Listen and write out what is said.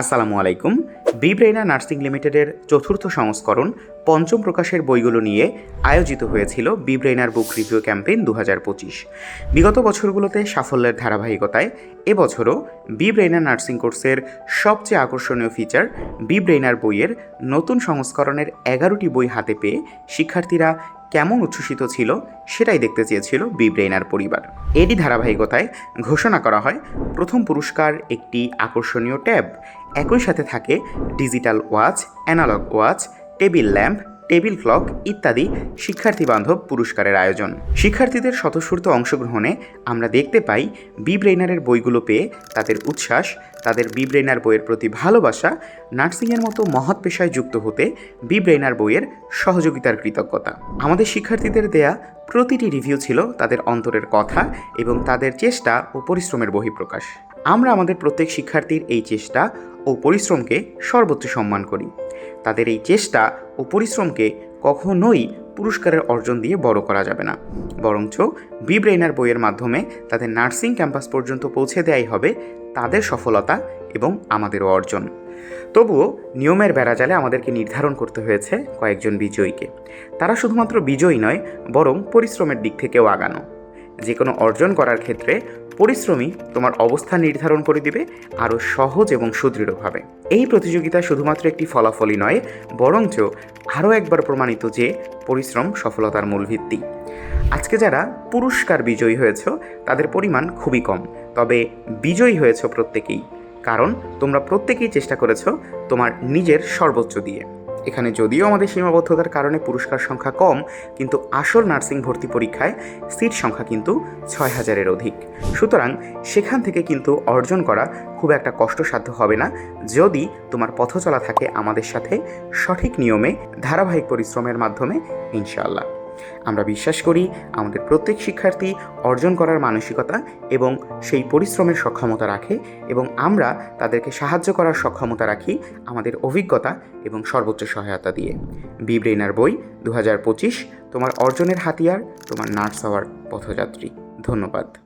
আসসালামু আলাইকুম। B ব্রেইনা nursing লিমিটেডের চতুর্থ সংস্করণ পঞ্চম প্রকাশের বইগুলো নিয়ে আয়োজিত হয়েছিল B brainer book review campaign দু পঁচিশ। বিগত বছরগুলোতে সাফল্যের ধারাবাহিকতায় এবছরও বি ব্রেইনার নার্সিং কোর্সের সবচেয়ে আকর্ষণীয় ফিচার বি ব্রেইনার বইয়ের নতুন সংস্করণের এগারোটি বই হাতে পেয়ে শিক্ষার্থীরা কেমন উচ্ছ্বসিত ছিল সেটাই দেখতে চেয়েছিল বিব্রেইনার পরিবার। এরই ধারাবাহিকতায় ঘোষণা করা হয়, প্রথম পুরস্কার একটি আকর্ষণীয় ট্যাব। একই সাথে থাকে digital watch, analogue watch, table lamp table clock ইত্যাদি শিক্ষার্থী বান্ধব পুরস্কারের আয়োজন। শিক্ষার্থীদের স্বতঃস্ফূর্ত অংশগ্রহণে আমরা দেখতে পাই বি ব্রেইনারের বইগুলো পেয়ে তাদের উচ্ছ্বাস, তাদের বি ব্রেইনার বইয়ের প্রতি ভালোবাসা, নার্সিংয়ের মতো মহৎ পেশায় যুক্ত হতে বি ব্রেইনার বইয়ের সহযোগিতার কৃতজ্ঞতা। আমাদের শিক্ষার্থীদের দেয়া প্রতিটি রিভিউ ছিল তাদের অন্তরের কথা এবং তাদের চেষ্টা ও পরিশ্রমের বহিঃপ্রকাশ। আমরা আমাদের প্রত্যেক শিক্ষার্থীর এই চেষ্টা ও পরিশ্রমকে সর্বোচ্চ সম্মান করি। তাদের এই চেষ্টা ও পরিশ্রমকে কখনোই পুরস্কারের অর্জন দিয়ে বড় করা যাবে না। বরঞ্চ বি ব্রেইনার বইয়ের মাধ্যমে তাদের নার্সিং ক্যাম্পাস পর্যন্ত পৌঁছে দেয়াই হবে তাদের সফলতা এবং আমাদেরও অর্জন। তবুও নিয়মের বেড়াজালে আমাদেরকে নির্ধারণ করতে হয়েছে কয়েকজন বিজয়ীকে। তারা শুধুমাত্র বিজয়ী নয়, বরং পরিশ্রমের দিক থেকেও আগানো। যে কোনো অর্জন করার ক্ষেত্রে পরিশ্রমই তোমার অবস্থান নির্ধারণ করে দিবে, আরও সহজ এবং সুদৃঢ়ভাবে। এই প্রতিযোগিতা শুধুমাত্র একটি ফলাফলই নয়, বরঞ্চ আরও একবার প্রমাণিত যে পরিশ্রম সফলতার মূল ভিত্তি। আজকে যারা পুরস্কার বিজয়ী হয়েছ, তাদের পরিমাণ খুবই কম, তবে বিজয়ী হয়েছ প্রত্যেকেই। কারণ তোমরা প্রত্যেকেই চেষ্টা করেছ তোমার নিজের সর্বোচ্চ দিয়ে। এখানে যদিও আমাদের সীমাবদ্ধতার কারণে পুরস্কার সংখ্যা কম, কিন্তু আসল নার্সিং ভর্তি পরীক্ষায় সিট সংখ্যা কিন্তু ছয় হাজারের অধিক। সুতরাং সেখান থেকে কিন্তু অর্জন করা খুব একটা কষ্টসাধ্য হবে না। যদি তোমার পথ চলা থাকে আমাদের সাথে, সঠিক নিয়মে ধারাবাহিক পরিশ্রমের মাধ্যমে, ইনশাআল্লাহ। আমরা বিশ্বাস করি আমাদের প্রত্যেক শিক্ষার্থী অর্জন করার মানসিকতা এবং সেই পরিশ্রমের সক্ষমতা রাখে এবং আমরা তাদেরকে সাহায্য করার সক্ষমতা রাখি আমাদের অভিজ্ঞতা এবং সর্বোচ্চ সহায়তা দিয়ে। বি ব্রেনার বই দু হাজার পঁচিশ, তোমার অর্জনের হাতিয়ার, তোমার নার্স হওয়ার পথযাত্রী। ধন্যবাদ।